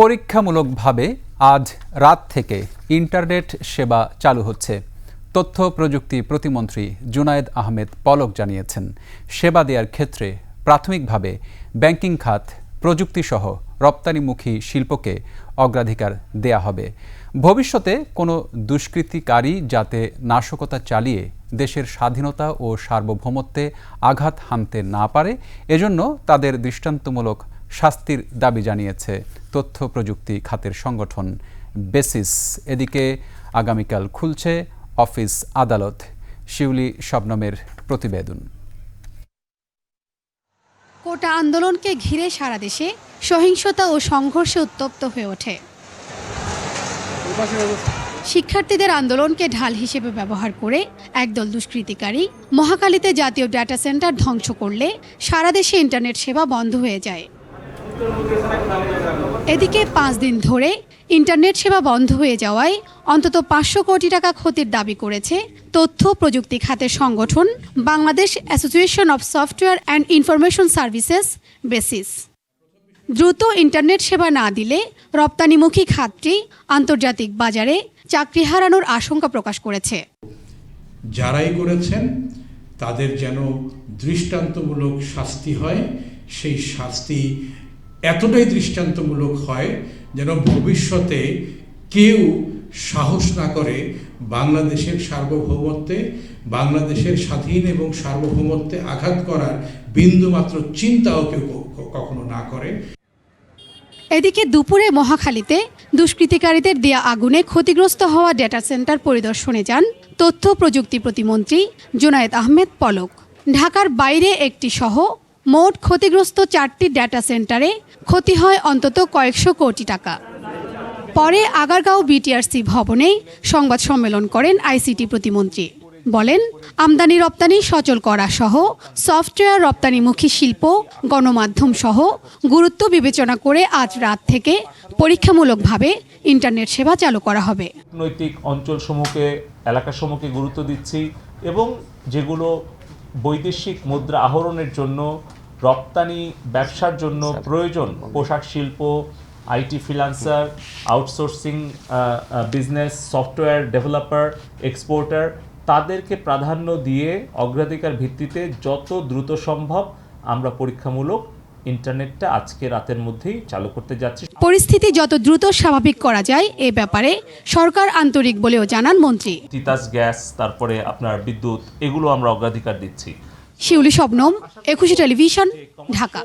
পরীক্ষামূলকভাবে আজ রাত থেকে ইন্টারনেট সেবা চালু হচ্ছে। তথ্য প্রযুক্তি প্রতিমন্ত্রী জুনায়েদ আহমেদ পলক জানিয়েছেন। সেবা দেওয়ার ক্ষেত্রে প্রাথমিকভাবে ব্যাংকিং খাত, প্রযুক্তিসহ রপ্তানিমুখী শিল্পকে অগ্রাধিকার দেয়া হবে। ভবিষ্যতে কোনো দুষ্কৃতিকারী যাতে নাশকতা চালিয়ে দেশের স্বাধীনতা ও সার্বভৌমত্বে আঘাত হানতে না পারে, এজন্য তাদের দৃষ্টান্তমূলক শাস্তির দাবি জানিয়েছে। তথ্য প্রযুক্তি খাতের সংগঠন বেসিস। এদিকে আগামীকাল খুলছে অফিস আদালত। শিউলি শবনমের প্রতিবেদন। কোটা আন্দোলনকে ঘিরে সারা দেশে সহিংসতা ও সংঘর্ষে উত্তপ্ত হয়ে ওঠে। শিক্ষার্থীদের আন্দোলনকে ঢাল হিসেবে ব্যবহার করে একদল দুষ্কৃতিকারী মহাকালীতে জাতীয় ডাটা সেন্টার ধ্বংস করলে সারা দেশে ইন্টারনেট সেবা বন্ধ হয়ে যায়। এদিকে পাঁচ দিন ধরে ইন্টারনেট সেবা বন্ধ হয়ে যাওয়ায় অন্তত পাঁচশো কোটি টাকা ক্ষতির দাবি করেছে তথ্য প্রযুক্তি খাতের সংগঠন Bangladesh association of software and information services BASIS. দ্রুত ইন্টারনেট সেবা না দিলে রপ্তানিমুখী খাতটি আন্তর্জাতিক বাজারে চাকরি হারানোর আশঙ্কা প্রকাশ করেছে। যারাই করেছেন, তাদের যেন দৃষ্টান্তমূলক শাস্তি হয়, সেই শাস্তি এতটাই দৃষ্টান্তমূলক হয় যেন ভবিষ্যতে কেউ সাহস না করে বাংলাদেশের সার্বভৌমত্বে, বাংলাদেশের স্বাধীন এবং সার্বভৌমত্বে আঘাত করার বিন্দুমাত্র চিন্তাও কেউ কখনো না করে। এদিকে দুপুরে মহাখালীতে দুষ্কৃতিকারীদের দেয়া আগুনে ক্ষতিগ্রস্ত হওয়া ডেটা সেন্টার পরিদর্শনে যান তথ্য প্রযুক্তি প্রতিমন্ত্রী জুনায়েদ আহমেদ পলক। ঢাকার বাইরে একটি সহ মোট ক্ষতিগ্রস্ত চারটি ডেটা সেন্টারে ক্ষতি হয় অন্তত কয়েকশো কোটি টাকা। পরে আগারগাঁও বিটিআরসি ভবনে সংবাদ সম্মেলন করেন আইসিটি প্রতিমন্ত্রী। বলেন, আমদানি রপ্তানি সচল করা সহ সফটওয়্যার রপ্তানিমুখী শিল্প, গণমাধ্যম সহ গুরুত্ব বিবেচনা করে আজ রাত থেকে পরীক্ষামূলকভাবে ইন্টারনেট সেবা চালু করা হবে। নৈতিক অঞ্চলসমূহকে, এলাকাসমূহকে গুরুত্ব দিচ্ছি এবং যেগুলো বৈদেশিক মুদ্রা আহরণের জন্য রপ্তানি ব্যবসার জন্য প্রয়োজন পোশাক শিল্প IT freelancer outsourcing business software developer exporter. তাদেরকে প্রাধান্য দিয়ে অগ্রাধিকার ভিত্তিতে যত দ্রুত সম্ভব আমরা পরীক্ষামূলক ইন্টারনেটটা আজকে রাতের মধ্যেই চালু করতে যাচ্ছি। পরিস্থিতি যত দ্রুত স্বাভাবিক করা যায় এ ব্যাপারে সরকার আন্তরিক বলেও জানান মন্ত্রী। তিতাস গ্যাস তারপরে আপনার বিদ্যুৎ এগুলো আমরা অগ্রাধিকার দিচ্ছি। শিউলি শবনম একুশে টেলিভিশন ঢাকা।